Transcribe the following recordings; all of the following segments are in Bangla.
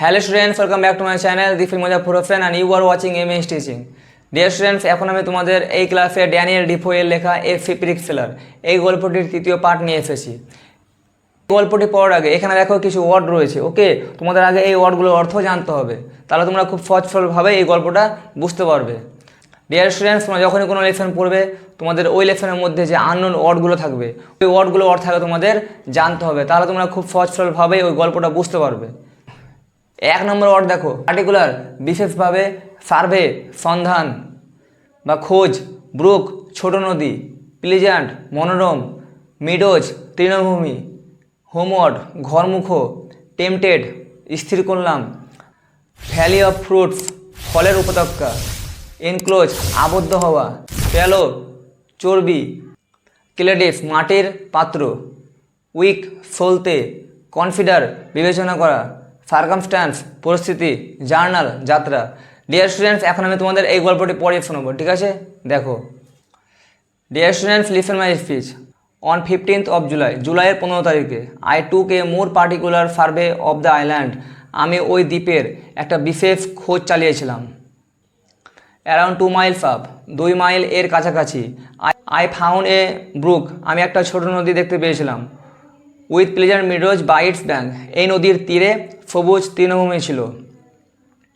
Hello students welcome back to my channel the film মজা প্রোফেন and you are watching M S teaching dear students এখন আমি তোমাদের এই ক্লাসে ড্যানিয়েল ডিফোয়ের লেখা এ ফিপ্রিক ফেলার এই গল্পটির তৃতীয় পার্ট নিয়ে এসেছি। গল্পটি পড়ার আগে, এখানে দেখো কিছু ওয়ার্ড রয়েছে ওকে তোমাদের আগে এই ওয়ার্ডগুলোর অর্থ জানতে হবে, তাহলে তোমরা খুব সহজভাবে এই গল্পটা বুঝতে পারবে। ডিয়ার স্টুডেন্টস তোমরা যখনই কোনো লেসন পড়বে, তোমাদের ওই লেসনের মধ্যে যে আননোন ওয়ার্ডগুলো থাকবে, ওই ওয়ার্ডগুলো অর্থ আগে তোমাদের জানতে হবে, তাহলে তোমরা খুব সহজভাবে ওই গল্পটা বুঝতে পারবে। এক নম্বর ওয়ার্ড দেখো। পার্টিকুলার বিশেষভাবে সার্ভে সন্ধান বা খোঁজ ব্রুক ছোট নদী প্লিজেন্ট মনোরম মিডোজ তৃণভূমি হোমওয়ার্ড ঘরমুখ টেম্পটেড স্থির করলাম ভ্যালি অফ ফ্রুটস ফলের উপত্যকা এনক্লোজ আবদ্ধ হওয়া প্যালো চর্বি ক্লেডিফ মাটির পাত্র উইক সলতে কনফিডার বিবেচনা করা সার্কামস্ট্যান্স পরিস্থিতি জার্নাল যাত্রা। ডিয়ার স্টুডেন্টস এখন আমি তোমাদের এই গল্পটি পড়ে শোনাবো, ঠিক আছে? দেখো। Dear students listen my speech on fifteenth of July জুলাইয়ের পনেরো তারিখে I took a more particular survey of the island আমি ওই দ্বীপের একটা বিশেষ খোঁজ চালিয়েছিলাম। অ্যারাউন্ড টু মাইলস আপ দুই মাইল এর কাছাকাছি আই ফাউন্ড এ ব্রুক আমি একটা ছোট নদী দেখতে পেয়েছিলাম। With pleasure meadows by its bank এই নদীর তীরে সবুজ তৃণভূমি ছিল।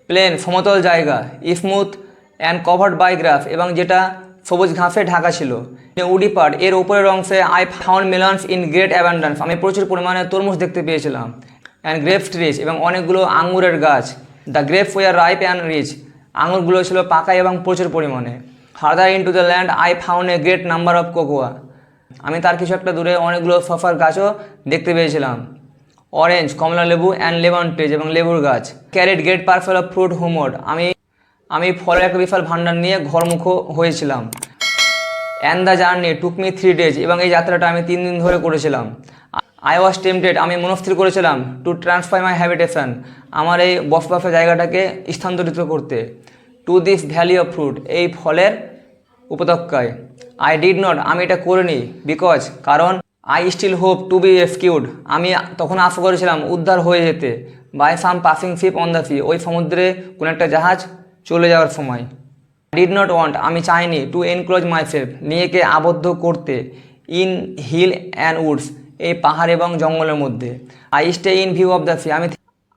প্লেন সমতল জায়গা smooth and covered by grass এবং যেটা সবুজ ঘাসে ঢাকা ছিল। উডি পার্ট এর উপরের অংশে I found melons in great abundance আমি প্রচুর পরিমাণে তরমুজ দেখতে পেয়েছিলাম। অ্যান্ড গ্রেপস ট্রিজ এবং অনেকগুলো আঙুরের গাছ। The grapes were ripe and rich আঙুরগুলো ছিল পাকা এবং প্রচুর পরিমাণে। Further into the land I found a great number of cocoa আমি তার কিছু একটা দূরে অনেকগুলো সফার গাছও দেখতে পেয়েছিলাম। অরেঞ্জ কমলা লেবু অ্যান্ড লেমন ট্রিজ এবং লেবুর গাছ। Carried great parcel of fruit homeward আমি আমি ফলের একটা বিশাল ভাণ্ডার নিয়ে ঘরমুখ হয়েছিলাম। And the journey took me three days এবং এই যাত্রাটা আমি তিন দিন ধরে করেছিলাম। আই ওয়াজ টেম্পটেড আমি মনস্থির করেছিলাম টু ট্রান্সফার মাই হ্যাবিটেশন আমার এই বসবাসের জায়গাটাকে স্থানান্তরিত করতে। To this valley of fruit এই ফলের উপত্যকায়। আই ডিড নট আমি এটা করিনি বিকজ কারণ I still hope to be rescued আমি তখন আশা করেছিলাম, উদ্ধার হয়ে যেতে। By some passing ship on the sea ওই সমুদ্রে কোনো একটা জাহাজ চলে যাওয়ার সময়। ডিড নট ওয়ান্ট আমি চাইনি টু এনক্লোজ মাই সেলফ নিজেকে আবদ্ধ করতে ইন হিল অ্যান্ড উডস এই পাহাড় এবং জঙ্গলের মধ্যে। I stay in view of the sea আমি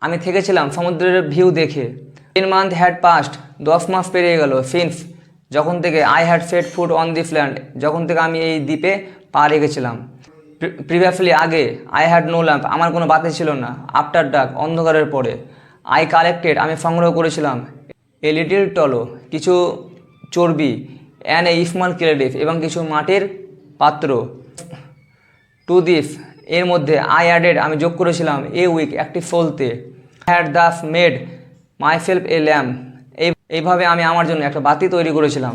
আমি থেকেছিলাম সমুদ্রের ভিউ দেখে। টেন মান্থ হ্যাড পাস্ট দশ মাস পেরিয়ে গেল সিন্স যখন থেকে I had set foot on this land যখন থেকে আমি এই দ্বীপে পা রেখেছিলাম। প্রিভিয়াসলি আগে আই হ্যাড নো ল্যাম্প আমার কোনো বাতি ছিল না। আফটার ডাক অন্ধকারের পরে আই কালেক্টেড আমি সংগ্রহ করেছিলাম এ লিটিল টলো কিছু চর্বি অ্যান্ড এ স্মল ক্রেডিফ এবং কিছু মাটির পাত্র। টু দিস এর মধ্যে আই অ্যাডেড আমি যোগ করেছিলাম এ উইক একটি ফলতে। Had thus made myself a lamp এই, এইভাবে আমি আমার জন্য একটা বাতি তৈরি করেছিলাম।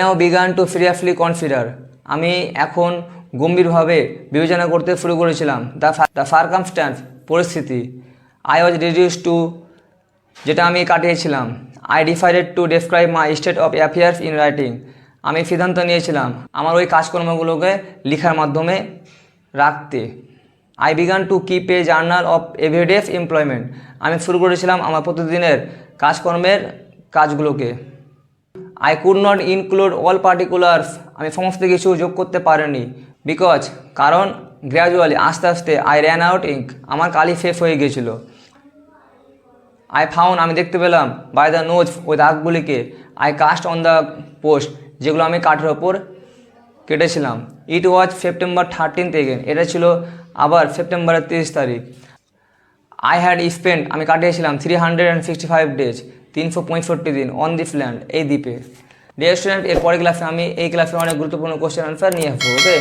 Now began to seriously consider আমি এখন গম্ভীরভাবে বিবেচনা করতে শুরু করেছিলাম। দ্য দ্য সার্কামস্ট্যান্স পরিস্থিতি। আই ওয়াজ রিডিউস টু যেটা আমি কাটিয়েছিলাম। I decided to describe my state of affairs in writing আমি সিদ্ধান্ত নিয়েছিলাম আমার ওই কাজকর্মগুলোকে লেখার মাধ্যমে রাখতে। I began to keep a journal of evidence employment আমি শুরু করেছিলাম আমার প্রতিদিনের কাজকর্মের কাজগুলোকে। I could not include all particulars আমি সমস্ত কিছু যোগ করতে পারিনি। বিকজ কারণ গ্র্যাজুয়ালি আস্তে আস্তে আই র্যান আউট ইঙ্ক আমার কালি শেষ হয়ে গিয়েছিল। আই ফাউন্ড আমি দেখতে পেলাম বাই দ্য নোজ ওই দাগগুলিকে I cast on the post যেগুলো আমি কাঠের ওপর কেটেছিলাম। It was September thirteenth again এটা ছিল আবার সেপ্টেম্বরের তিরিশ তারিখ। আই হ্যাড স্পেন্ড আমি কাটিয়েছিলাম three hundred and sixty five days তিনশো পঁয়ষট্টি দিন অন দিস ল্যান্ড এই দ্বীপে। ডিয়ার স্টুডেন্ট এর পরের ক্লাসে আমি, এই ক্লাসে অনেক গুরুত্বপূর্ণ কোশ্চেন আনসার নিয়ে আসব ওকে